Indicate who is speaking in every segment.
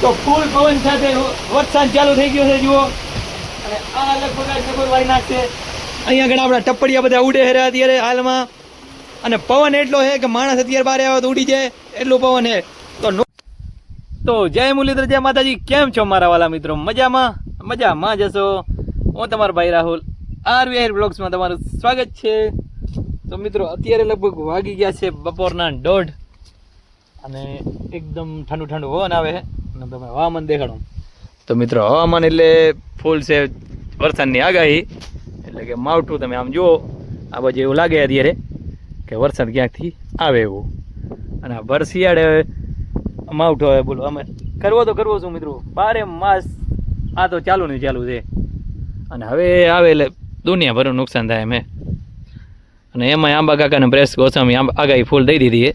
Speaker 1: તો ફૂલ પવન સાથે વરસાદ ચાલુ થઈ ગયો છે, જુઓ. અને આ લગભગ આ જબર વાઈ નાખશે અહીંયા આગળ આપણા ટપ્પડિયા બધા ઉડે છે અત્યારે હાલમાં. અને પવન એટલો છે કે માણસ અત્યારે બહાર આવે તો ઉડી જાય. એટલું પવન છે. તો તો જય મુરલીધર, જય માતાજી. કેમ છો મારા વાલા મિત્રો? મજામાં? મજામાં જશો હું તમારો ભાઈ રાહુલ. આરવીઆર બ્લોગ્સમાં તમારું સ્વાગત છે. તો મિત્રો, અત્યારે લગભગ વાગી ગયા છે બપોરના દોઢ. અને એકદમ ઠંડુ ઠંડુ પવન આવે છે. તમે હવામાન દેખાડો. તો મિત્રો, હવામાન એટલે ફૂલ છે વરસાદની આગાહી. એટલે કે માવઠું તમે આમ જુઓ, આ બાજુ એવું લાગે અત્યારે કે વરસાદ ક્યાંકથી આવે એવું. અને આ ભર શિયાળે માવઠો આવે બોલો, અમે કરવો તો કરવો શું મિત્રો. બારે માસ આ તો ચાલુ ને ચાલુ છે. અને હવે આવે એટલે દુનિયાભરનું નુકસાન થાય અમે અને એમાં આંબા કાકાને પ્રેસ ગોસ્વામી આંબા આગાહી ફૂલ દઈ દીધી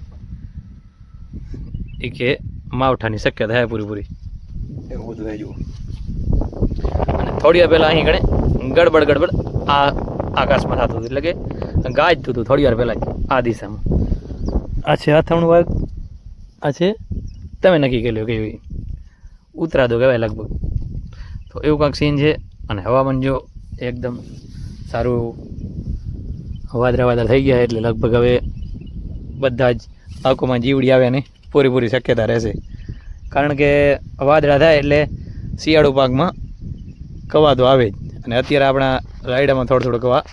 Speaker 1: એ કે માવઠાની શક્યતા છે પૂરીપૂરી. એવું બધું થઈ અને થોડી વાર પહેલાં અહીં ગણે ગડબડ ગડબડ આ આકાશમાં થતું હતું. એટલે કે ગાજતું હતું થોડી વાર પહેલાં જ આ દિશામાં. આ છે અથાણું વાગ આ છે? તમે નક્કી કરી લો કેવી ઉતરાદો કહેવાય લગભગ. તો એવું કાંઈક સીન છે અને હવામાન જો એકદમ સારું વાદળા વાદળા થઈ ગયા એટલે લગભગ હવે બધા જ આંખોમાં જીવડી આવે ને. પૂરેપૂરી શક્યતા રહેશે. કારણ કે વાદળા થાય એટલે શિયાળુ પાકમાં કવા તો આવે જ. અને અત્યારે આપણા રાયડામાં થોડો થોડો કવા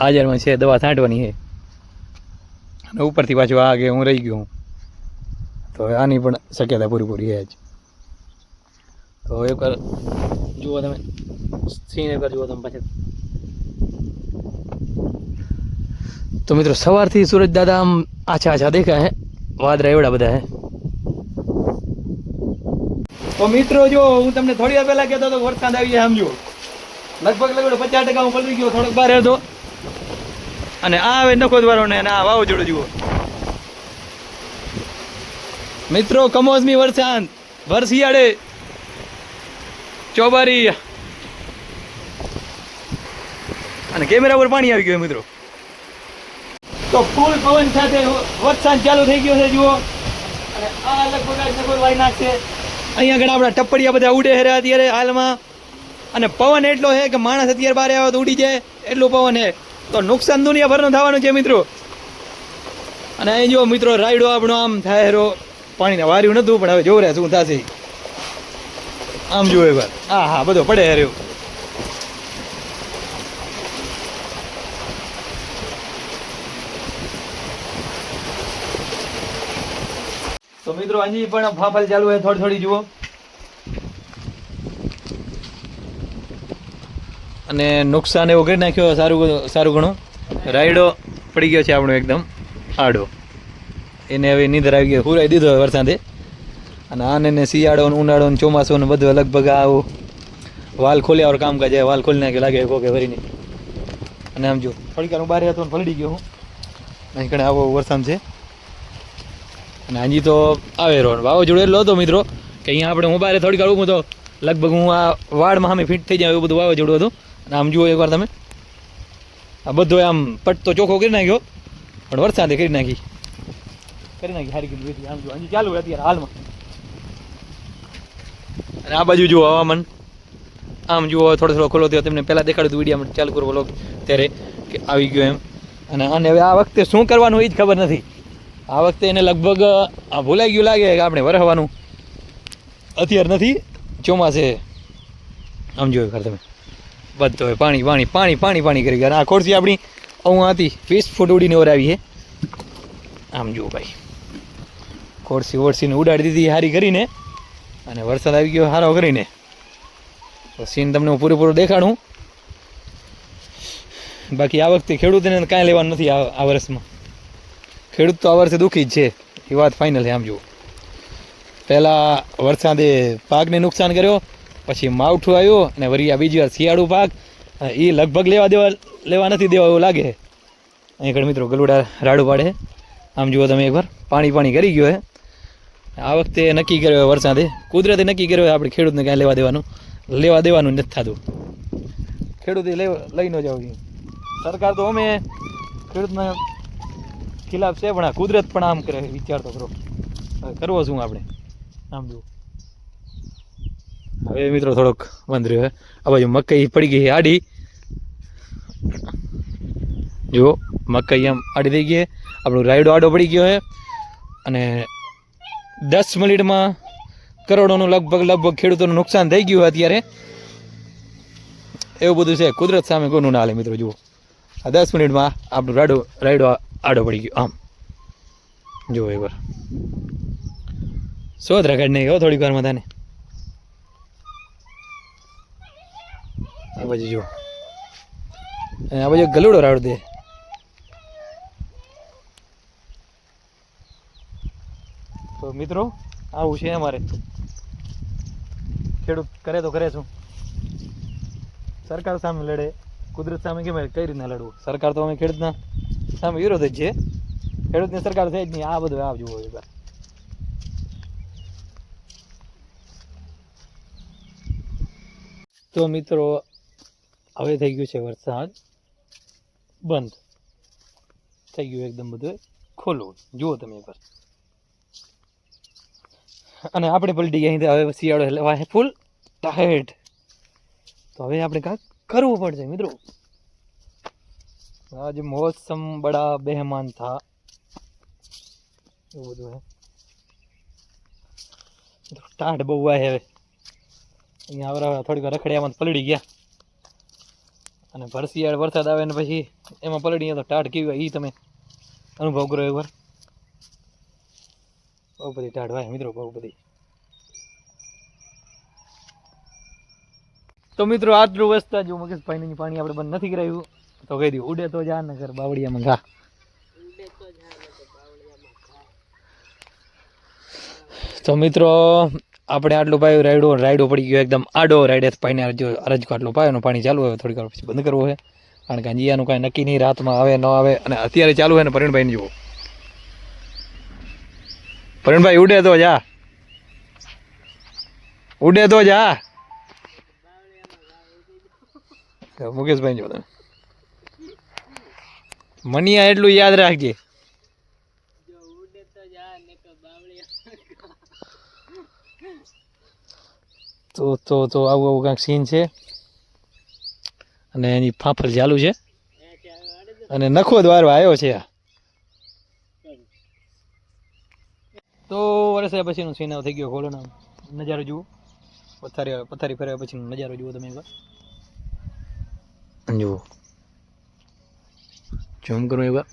Speaker 1: હાજરમાં છે, દવા છાંટવાની છે. અને ઉપરથી પાછું આ કે હું રહી ગયો હું. તો આની પણ શક્યતા પૂરેપૂરી છે જ. તો એકવાર જુઓ તમે. સીન એકવાર જુઓ તમે પાછળ. તો મિત્રો, સવારથી સૂરજ દાદા આમ આછા આછા દેખાય હે વાદળા એવડા બધા, હે? તો મિત્રો, જો હું તમને થોડી વાર પહેલા કહેતો હતો, વરસાદ આવી જાય સમજો. લગભગ લગભગ પચાસ ટકા હું પલળી ગયો, થોડોક બહાર હતો. અને આ હવે નખો ને આ વાવાઝોડું જુઓ. મિત્રો, કમોસમી વરસાદ ભર શિયાળે ચોબારી. અને કેમેરા પર પાણી આવી ગયું મિત્રો. તો ફૂલ પવન સાથે વરસાદ ચાલુ થઈ ગયો છે, જુઓ. અને આ લગભગ જબર નાખશે અહીંયા આગળ આપણા ટપ્પડિયા બધા ઉડે હેરા અત્યારે હાલમાં. અને પવન એટલો છે કે માણસ અત્યારે બારે આવે તો ઉડી જાય. એટલું પવન છે. તો નુકસાન દુનિયાભરનું થવાનું છે, મિત્રો. અને અહીં જો મિત્રો, રાયડો આપણો આમ થાય હેરો પાણીને વાર્યું નતું, પણ હવે જોવું રહે શું થશે. આમ જુઓ એકવાર હા હા, બધો પડે હેર્યો તો મિત્રો હજી પણ ફાફલ ચાલુ છે થોડી થોડી જુઓ. અને નુકસાન એવું કરી નાખ્યો સારું સારું ઘણું. રાયડો પડી ગયો છે આપણો એકદમ, આડો. એને હવે નીંદર આવી ગયો હુરાઈ દીધો વરસાદે. અને આને ને શિયાળો ને ઉનાળો ને ચોમાસું ને બધું લગભગ આવું વાલ ખોલ્યા ઓર કામ કાજ વાલ ખોલી નાખ્યો, લાગે કોકે ભરીને. અને આમ જો હું બહાર હતો ને પલડી ગયો હું. અહીં કણે આવો વરસાદ છે. અને હજી તો આવે રોડ. વાવાઝોડું એટલો હતો મિત્રો કે અહીંયા આપણે હું બારે થોડીક ઊભો તો લગભગ હું આ વાડમાં સામે ફિટ થઈ જાય એવું બધું વાવાઝોડું હતું. અને આમ જુઓ એકવાર તમે. આ બધો આમ પટતો ચોખ્ખો કરી નાખ્યો. પણ વરસાદે કરી નાખી. કરી નાખી સારી કીધું આમ જુઓ. હજી ચાલુ અત્યારે હાલમાં. અને આ બાજુ જુઓ હવામાન. આમ જુઓ, થોડો થોડો ખોલો થયો. તમને પહેલાં દેખાડ્યું હતું વીડિયો ચાલુ કરવો ત્યારે કે આવી ગયો એમ. અને આને હવે આ વખતે શું કરવાનું એ જ ખબર નથી. આ વખતે એને લગભગ ભૂલાઈ ગયું લાગે કે આપણે વરહવાનું. અત્યારે નથી, ચોમાસે આમ જોયું ખર તમે. બધો પાણી પાણી પાણી પાણી પાણી કરી ગયા. આ ખોરસી આપણી હું હતી વીસ ફૂટ ઉડીને ઓર આવી છે. આમ જુઓ ભાઈ. ખોરસી ઓરસીને ઉડાડી દીધી હારી કરીને. અને વરસાદ આવી ગયો હારો કરીને. તો સીન તમને હું પૂરેપૂરું દેખાડું. બાકી આ વખતે ખેડૂતને કાંઈ લેવાનું નથી આ વર્ષમાં ખેડૂત તો આ વર્ષે દુઃખી જ છે. એ વાત ફાઇનલ છે, આમ જુઓ. પહેલાં વરસાદે પાકને નુકસાન કર્યો, પછી માવઠું આવ્યું અને વરી આ બીજી વાર શિયાળુ પાક એ લગભગ લેવા દેવા, લેવા નથી દેવા એવું લાગે. અહીં મિત્રો ગલુડા રાડું પાડે. આમ જુઓ તમે એકવાર, પાણી પાણી કરી ગયો હે. આ વખતે નક્કી કર્યો વરસાદે. કુદરતે નક્કી કર્યો આપણે ખેડૂતને કાંઈ લેવા દેવાનું. લેવા દેવાનું નથી થતું. ખેડૂતે લઈ લઈ ન જવું સરકાર તો અમે ખેડૂતના ખિલાફ છે, પણ આ કુદરત પણ આમ કરે, વિચાર તો કરો. હવે કરવો શું આપણે? આમ જુઓ. હવે મિત્રો થોડોક બંધ રહ્યો આ બાજુ મકાઈ પડી ગઈ આડી. જુઓ, મકાઈ આમ આડી થઈ ગઈ આપણો રાયડો આડો પડી ગયો છે. અને દસ મિનિટમાં કરોડોનું લગભગ લગભગ ખેડૂતોનું નુકસાન થઈ ગયું અત્યારે. એવું બધું છે, કુદરત સામે કોનું ના હાલે મિત્રો, જુઓ. આ દસ મિનિટમાં આપણું રાડો રાયડો આડો પડી ગયો, આમ. જુઓ એકવાર શોધ રગડ નહીં હો થોડીક વારમાં તને? આ બાજુ જુઓ. આ બાજુ ગલુડો રાડ દે. તો મિત્રો, આવું છે અમારે. ખેડૂત કરે તો કરે શું? સરકાર સામે લડે, કુદરત સામે કેમ કઈ રીતના લડવું? સરકાર તો અમે ખેડૂતના સામે વિરોધ જ છે. ખેડૂતની સરકાર થઈ જ નહીં, આ બધું આ જુઓ એકવાર. તો મિત્રો, હવે થઈ ગયું છે વરસાદ. બંધ. થઈ ગયું એકદમ બધું ખોલવું જુઓ તમે એકવાર. અને આપણે પલટી ગયા અહીંથી, હવે શિયાળો એટલે વાહે ફૂલ ટાઈટ તો હવે આપણે કાંઈક કરવું પડશે મિત્રો. આજ મોસમ બડા બેહમાન થા એવું બધું મિત્રો ટાઢ બહુ આવે હવે અહીંયા આવરા થોડીક રખડિયામાં પલળી ગયા અને ભરસિયાળ વરસાદ આવે ને પછી એમાં પલડી ગયા તો ટાઢ કેવી હોય એ તમે અનુભવ કરો એકવાર બહુ બધી ટાઢ વાય મિત્રો બહુ બધી તો મિત્રો આટલું વસ્તા જો મગજભાઈની પાણી આપણે બંધ નથી કરાવ્યું તો કહી દઉં, ઉડે તો જા નગર બાવળિયામાં ઘા. તો મિત્રો, આપણે આટલું પાયું રાયડો રાયડો પડી ગયો એકદમ આડો. રાયડે પાણી જો અરજકો આટલું પાયો પાણી ચાલુ હોય, થોડીક વાર પછી બંધ કરવું છે કારણ કે અંજિયાનું કાંઈ નક્કી નહીં, રાતમાં આવે, ન આવે. અને અત્યારે ચાલુ હોય ને પરિણભાઈને જુઓ. પરિણભાઈ, ઉડે તો જા. ઉડે તો જા. મુકેશભાઈ જો તમે. મનિયા એટલું યાદ રાખજે. તો તો તો આવું આવું કાંઈક સીન છે. અને એની ફાફર ચાલુ છે. અને નખો દ્વારો આવ્યો છે આ. તો વર્ષે પછીનું સીન આવ થઈ ગયો ખોલો નજારો જુઓ. પથારી પથારી ફેરવ્યા પછીનો નજારો જુઓ તમે એકવાર. જુઓ. ઝૂમ કરો એકવાર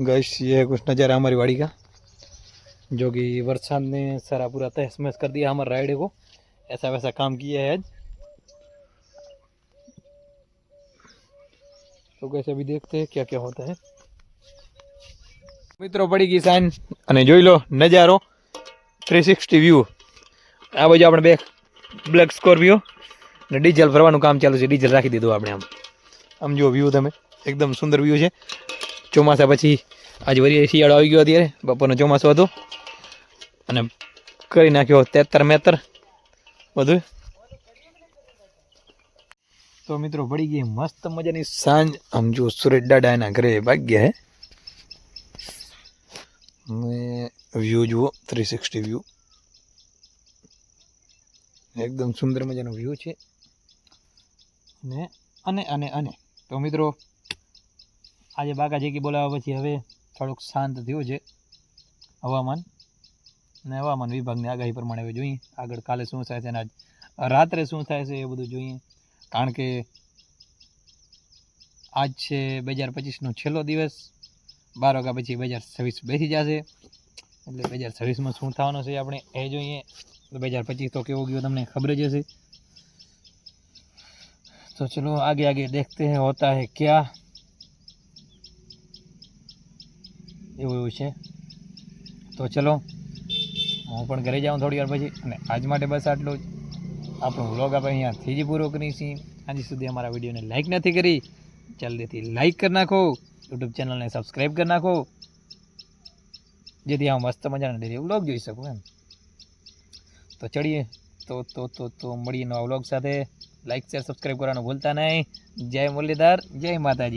Speaker 1: गैस ये है कुछ नज़ारा हमारी वाड़ी का जो कि बरसात ने सारा पूरा तहस महस कर दिया हमारे राइडे को ऐसा वैसा काम किया है आज तो कैसे अभी देखते हैं क्या क्या होता है મિત્રો પડી ગઈ સાઈન અને જોઈ લો નજારો થ્રી સિક્સટી વ્યૂ આ બાજુ આપણે બે બ્લેક સ્કોર્પિયો અને ડીઝલ ભરવાનું કામ ચાલુ છે, ડીઝલ રાખી દીધું આપણે આમ. આમ જુઓ વ્યૂ તમે, એકદમ સુંદર વ્યૂ છે. ચોમાસા પછી આજે વરી શિયાળો આવી ગયો અત્યારે, બપોરનો ચોમાસું હતો. અને કરી નાખ્યો તેતર મેતર, બધું. તો મિત્રો, પડી ગઈ મસ્ત મજાની સાંજ. આમ જો સુરજ દાદા એના ઘરે ભાગ્યા હે. વ્યૂ જુઓ થ્રી સિક્સટી વ્યૂ એકદમ સુંદર મજાનો વ્યૂ છે. અને અને અને અને. તો મિત્રો, આજે બાકાજી બોલાવ્યા પછી હવે થોડુંક શાંત થયું છે હવામાન અને હવામાન વિભાગની આગાહી પ્રમાણે હવે જોઈએ. આગળ કાલે શું થાય છે અને આજ, રાત્રે શું થાય છે એ બધું જોઈએ. કારણ કે આજ છે બે હજાર પચીસનો છેલ્લો દિવસ. બાર વાગ્યા પછી બે હજાર છવ્વીસ બેસી જશે. એટલે બે હજાર છવ્વીસમાં શું થવાનું છે આપણે એ જોઈએ. બે હજાર પચીસ તો કેવો ગયો તમને ખબર જ હશે. તો ચલો આગે આગે દેખતે हैं होता है क्या એવું એવું છે તો ચલો હું પણ ઘરે જાઉં થોડી વાર પછી અને આજ માટે બસ આટલું જ આપણો વ્લોગ આપણે અહીંયાથી જ પૂરો કરીશું હજી સુધી અમારા વિડીયોને લાઈક નથી કરી જલ્દીથી લાઈક કરી નાખો યુટ્યુબ ચેનલને સબસ્ક્રાઈબ કરી નાખો જેથી આ મસ્ત મજાના ડેલી વ્લોગ જોઈ શકું એમ તો ચડીએ તો તો તો તો મળીએ નવા વ્લોગ સાથે લાઈક શેર સબસ્ક્રાઈબ કરવાનું ભૂલતા નહીં. જય મુરલીધર જય માતાજી.